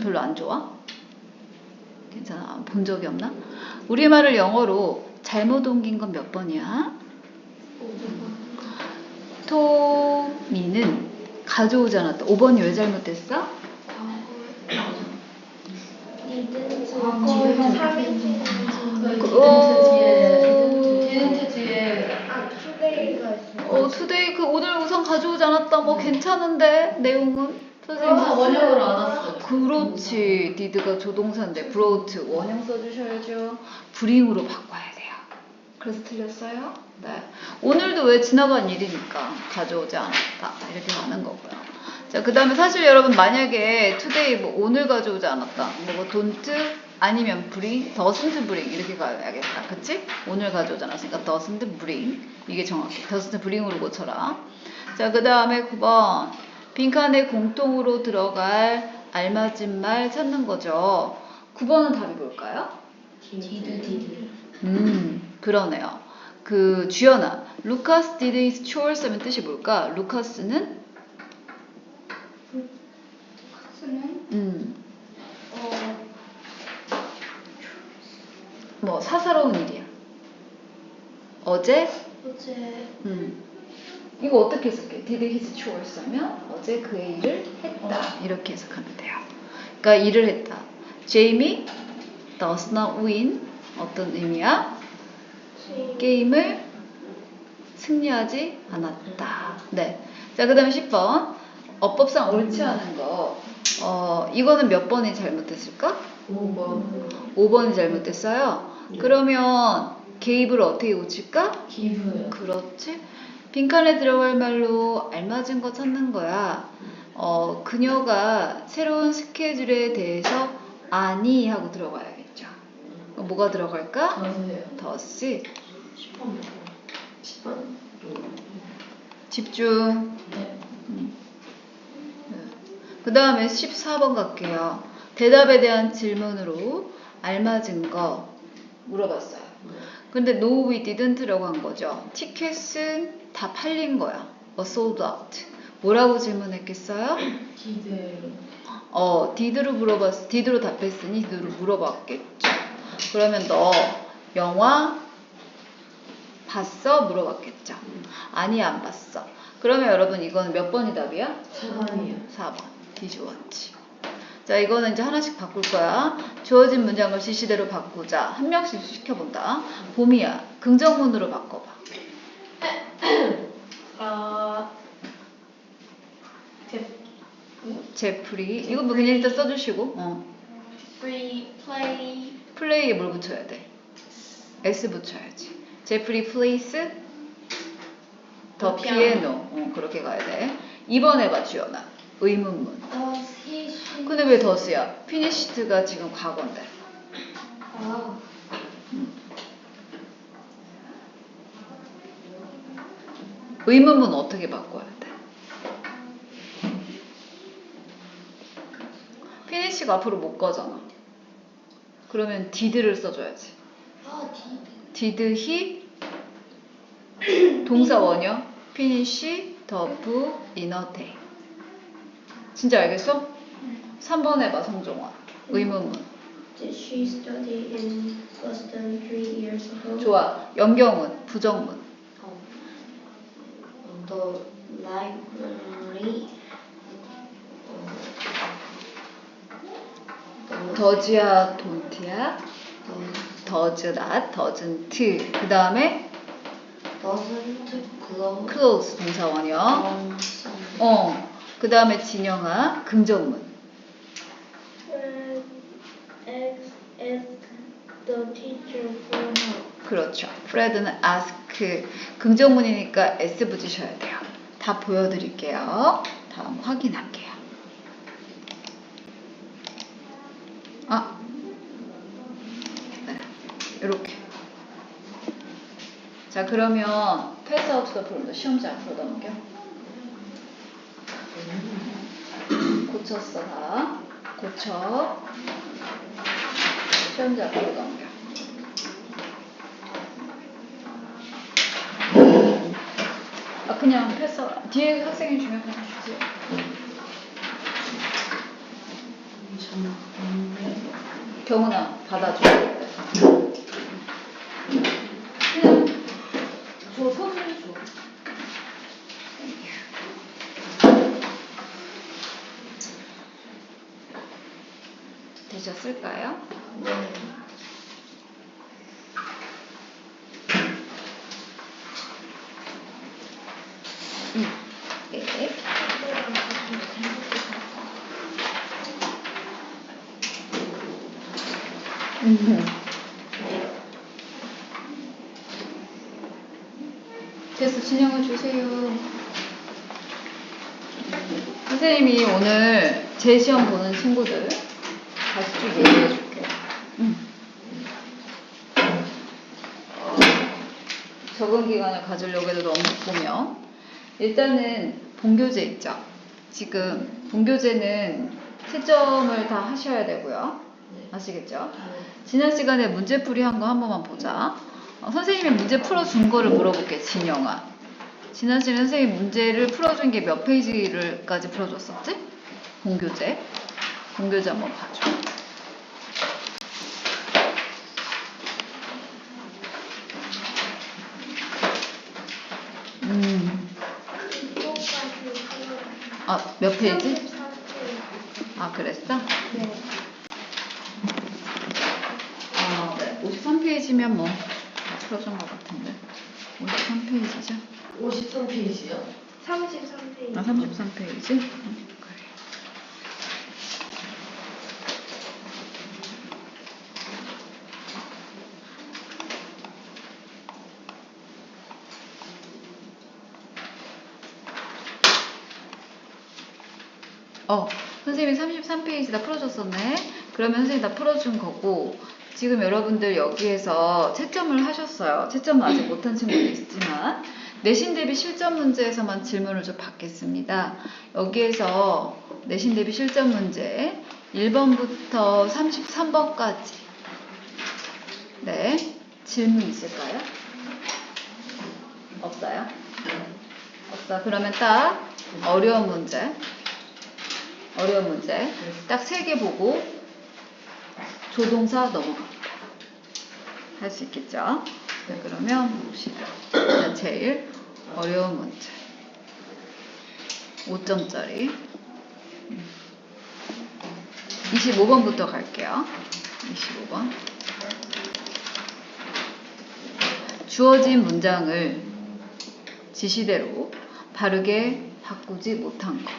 별로 안 좋아? 괜찮아. 본 적이 없나? 우리말을 영어로 잘못 옮긴 건 몇 번이야? 토미는 가져오지 않았다. 5번이 왜 잘못됐어? 과거에 3인칭 어, 투데이 그 오늘 우선 가져오지 않았다. 뭐 괜찮은데 내용은 선생님 원형으로 안 왔어. 그렇지. 디드가 조동사인데 브로우트 원형 써주셔야죠. 브링으로 바꿔야 돼요. 그래서 틀렸어요? 네. 오늘도 왜 지나간 일이니까 가져오지 않았다. 이렇게 가는 거고요. 자, 그 다음에 사실 여러분 만약에 today 뭐 오늘 가져오지 않았다. 뭐 don't 아니면 bring, doesn't bring 이렇게 가야겠다. 그치? 오늘 가져오지 않았으니까 doesn't bring. 이게 정확해. doesn't bring으로 고쳐라. 자, 그 다음에 9번. 빈칸에 공통으로 들어갈 알맞은 말 찾는 거죠. 9번은 답이 뭘까요? 디드 디드. 음, 그러네요. 그 주연아, 루카스 did his chores 하면 뜻이 뭘까? 루카스는 수는 음, 어 뭐 사사로운 일이야. 어제 어제 음. 이거 어떻게 해석해? did his chores 하면 어제 그의 일을 했다. 이렇게 해석하면 돼요. 그러니까 일을 했다. 제이미 does not win 어떤 의미야? 게임을 승리하지 않았다. 네. 자, 그 다음에 10번. 어법상 옳지 않은 거. 어, 이거는 몇 번이 잘못됐을까? 5번 5번이 잘못됐어요. 그러면 게입을 어떻게 고칠까? 기브요. 그렇지. 빈칸에 들어갈 말로 알맞은 거 찾는 거야. 어, 그녀가 새로운 스케줄에 대해서 아니 하고 들어가야겠죠. 그럼 뭐가 들어갈까? 더스 10번 10번? 집중. 네. 그 다음에 14번 갈게요. 대답에 대한 질문으로 알맞은 거 물어봤어요. 근데 no we didn't라고 한 거죠. 티켓은 다 팔린 거야. 어, sold out. 뭐라고 질문했겠어요? 디드 어, did로 물어봤, did로 답했으니 did로 물어봤겠죠. 그러면 너 영화 봤어? 물어봤겠죠. 아니, 안 봤어. 그러면 여러분 이거는 몇 번이 답이야? 4번이요. 4번. 디주어치. 자, 이거는 이제 하나씩 바꿀 거야. 주어진 문장을 지시대로 바꾸자. 한 명씩 시켜본다. 봄이야. 긍정문으로 바꿔봐. 아 제, 제프리. 이거 뭐 그냥 일단 써주시고. 어. free play 플레이에 뭘 붙여야 돼? S 붙여야지. 제프리 플레이스 더 피아노. 어, 그렇게 가야 돼. 2번 해봐, 주연아. 의문문. 근데 왜 더스야? 피니시드가 지금 과거인데. 아 의문문 어떻게 바꿔야 돼? 피니시가 앞으로 못 가잖아. 그러면 did를 써줘야지. 아, did he 동사 원형 in a day. 진짜 알겠어? 3번 해봐 성종아. 의문문. Did she study in Boston three years ago? 좋아. 연경문 부정문. The library 더즈야 돈트야 더즈 not doesn't 그 다음에 doesn't close close 동사 원형 어. 그 다음에 진영아 긍정문 그렇죠. 프레드는 ask 긍정문이니까 s 붙이셔야 돼요. 다 보여드릴게요. 다음 확인할게요. 아, 네, 이렇게. 자 그러면 패스 아웃 더 프롬더 시험지 앞으로 넘겨. 고쳤어 다. 고쳐. 시험지 앞으로 넘겨. 아 그냥 패스 뒤에 학생이 주면 그냥 주세요. 경훈아 받아줘. 그냥 줘 손을 줘. 되셨을까요? 네. 응. 네. 음. 됐어, 진영을 주세요. 선생님이 오늘 제 시험 보는 친구들 다시 쭉 얘기해 줄게요. 음. 어, 적응 기간을 가지려고 해도 너무 보면 일단은 본교재 있죠. 지금 본교재는 채점을 다 하셔야 되고요. 아시겠죠? 지난 시간에 문제풀이 한 거 한 번만 보자. 어, 선생님이 문제 풀어준 거를 물어볼게, 진영아. 지난 시간에 선생님 문제를 풀어준 게 몇 페이지를까지 풀어줬었지? 본교재. 본교재 한번 봐줘. 음, 아, 몇 페이지? 아, 그랬어? 네. 아, 네. 53페이지면 뭐, 다 풀어준 것 같은데. 53페이지죠? 53페이지요? 33페이지. 아, 33페이지? 그래. 어, 선생님이 33페이지 다 풀어줬었네. 그러면 선생님이 다 풀어준 거고, 지금 여러분들 여기에서 채점을 하셨어요. 채점은 아직 못한 친구도 있지만, 내신 대비 실전 문제에서만 질문을 좀 받겠습니다. 여기에서 내신 대비 실전 문제 1번부터 33번까지. 네. 질문 있을까요? 없어요? 없어. 그러면 딱 어려운 문제. 어려운 문제. 딱 세 개 보고 조동사 넘어갑니다. 할 수 있겠죠? 네, 그러면 봅시다. 자, 제일 어려운 문제. 5점짜리. 25번부터 갈게요. 25번. 주어진 문장을 지시대로 바르게 바꾸지 못한 것.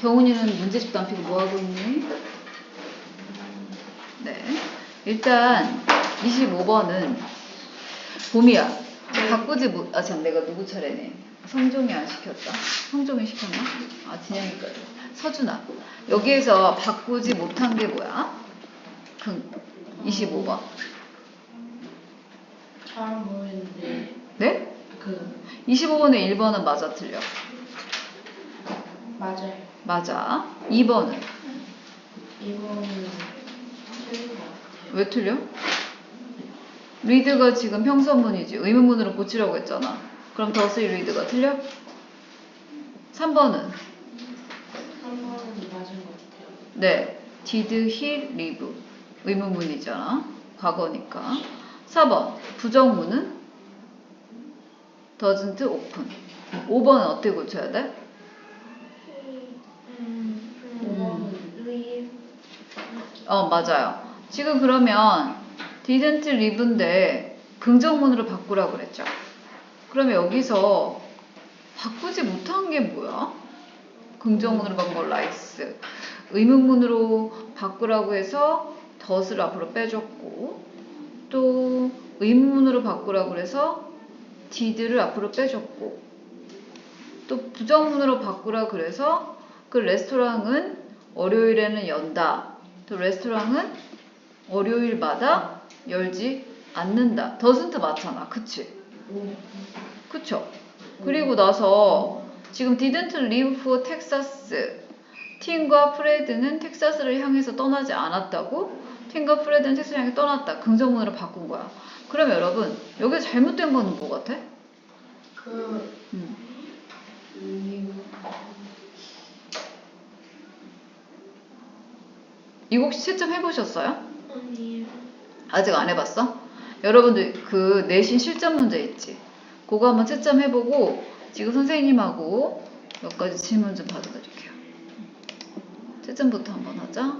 경훈이는 문제집도 안 피고 뭐 하고 있니? 네. 일단 25번은 봄이야. 바꾸지 못. 아, 참 내가 누구 차례네. 성종이 안 시켰다. 성종이 시켰나? 아, 진영이까지. 서준아. 여기에서 바꾸지 못한 게 뭐야? 그 25번. 잘 모르겠는데 네? 그 25번에 1번은 맞아 틀려. 맞아요. 맞아. 2번은 이거는 틀린 것 같아요. 왜 틀려? 리드가 지금 평서문이지. 의문문으로 고치라고 했잖아. 그럼 더스 리드가 틀려? 3번은 3번은 맞은 것 같아요. 네. did he live? 의문문이잖아. 과거니까. 4번. 부정문은 doesn't open. 5번은 어떻게 고쳐야 돼? 음, 5번은 leave. 어, 맞아요. 지금 그러면 didn't live인데 긍정문으로 바꾸라고 그랬죠. 그러면 여기서 바꾸지 못한 게 뭐야? 긍정문으로 바꾼 거 likes. 의문문으로 바꾸라고 해서 덫을 앞으로 빼줬고 또 의문문으로 바꾸라고 해서 did를 앞으로 빼줬고 또 부정문으로 바꾸라 그래서 그 레스토랑은 월요일에는 연다. 또 레스토랑은 월요일마다 열지 않는다. 더슨트 맞잖아. 그치? 오. 그쵸? 그리고 나서 지금 didn't leave for Texas. 팀과 프레드는 텍사스를 향해서 떠나지 않았다고? 팀과 프레드는 텍사스를 향해 떠났다. 긍정문으로 바꾼 거야. 그럼 여러분, 여기 잘못된 거는 뭐 같아? 그 음. 이 이거 혹시 채점 해보셨어요? 아니에요. 아직 안 해봤어? 여러분들 그 내신 실전 문제 있지? 그거 한번 채점해보고 지금 선생님하고 몇 가지 질문 좀 받아드릴게요. 채점부터 한번 하자.